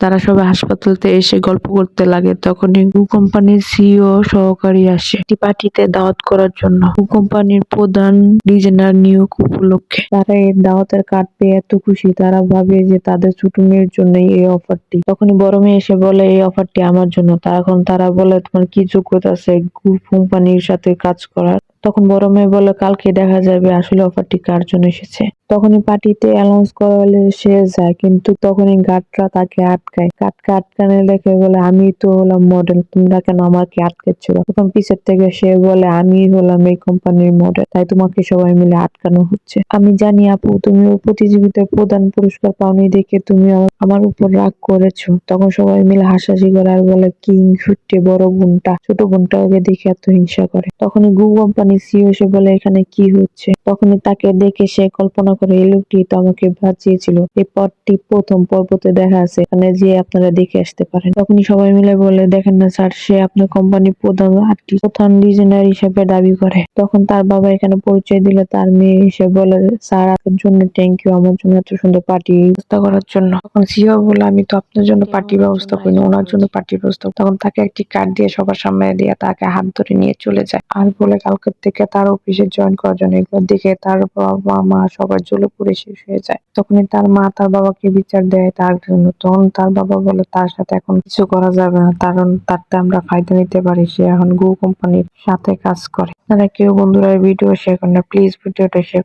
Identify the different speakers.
Speaker 1: তারা সবাই হাসপাতালতে এসে গল্প করতে লাগে। তখনই গু কোম্পানির সিইও সহকারী আসে একটি পার্টিতে দাওয়াত করার জন্য। গু কোম্পানির প্রধান ডিজাইনার নিয়োগ উপলক্ষে। তারা এই দাওয়াতের কার্ড পেয়ে এত খুশি, তারা ভাবে যে তাদের ছোট মেয়ের জন্য এই অফারটি। তখনই বড় মেয়ে এসে বলে, এই অফারটি আমার জন্য। তখন তারা বলে, তোমার কি যোগ্যতা আছে গু কোম্পানির সাথে কাজ করার? তখন বড় মেয়ে বলে, কালকে দেখা যাবে আসলে অফারটি কার জন্য এসেছে? তখনই পার্টিতে অ্যানাউন্স করালে সে যায়, কিন্তু তখনই গার্ডরা তাকে আটকায়। গার্ডকে আটকানে দেখে বলে, আমি তো হলাম মডেল তোমরা কেন আমাকে আটকেছিল তখন পিছের থেকে সে বলে, আমি হলাম এই কোম্পানির মডেল তাই তোমাকে সবাই মিলে আটকানো হচ্ছে। আমি জানি আপু, তুমি ওই প্রতিযোগিতায় প্রধান পুরস্কার পাওনি দেখে তুমি আমার- উপর রাগ করেছ। তখন সবাই মিলে হাসাহাসি করে আর বলে, কিং সত্যি বড় বোনটা ছোট বোনটা ওকে দেখে এত হিংসা করে। তখনই গু কোম্পানির সিও সে বলে, এখানে কি হচ্ছে? তখনই তাকে দেখে সে কল্পনা করে এই লোকটি তো আমাকে বাঁচিয়েছিল। এই পথটি প্রথম পর্বতে দেখা আছে। এখানে যে আপনারা দেখে আসতে পারেন। তখনই সবাই মিলে বলে, দেখেন না স্যার, সে আপনার কোম্পানির প্রধান আর্টিস্ট প্রধান ডিজাইনার হিসেবে দাবি করে। তখন তার বাবা এখানে পরিচয় দিলে তার মেয়ে এসে বলে, স্যার, আপনার জন্য থ্যাংক ইউ আমার জন্য এত সুন্দর পার্টি ব্যবস্থা করার জন্য। তখন সিও বলে, আমি তো আপনার জন্য পার্টি ব্যবস্থা করিনি, ওনার জন্য পার্টি ব্যবস্থা তখন তাকে একটি কার্ড দিয়ে সবার সামনে দিয়ে তাকে হাত ধরে নিয়ে চলে যায়। আর বলে, কালকের থেকে তার অফিসে জয়েন করার জন্য এগুলো দেখে তার বাবা মা সবার জ্বলে পড়ে শেষ হয়ে যায়। তখনই তার মা তার বাবাকে বিচার দেয়, তার জন্য। তখন তার বাবা বলে, তার সাথে এখন কিছু করা যাবে না। কারণ তারতে আমরা ফায়দা নিতে পারি। সে এখন গো কোম্পানির সাথে কাজ করে। তারা কেউ বন্ধুরা ভিডিও শেয়ার করেন না। প্লিজ ভিডিওটা শেয়ার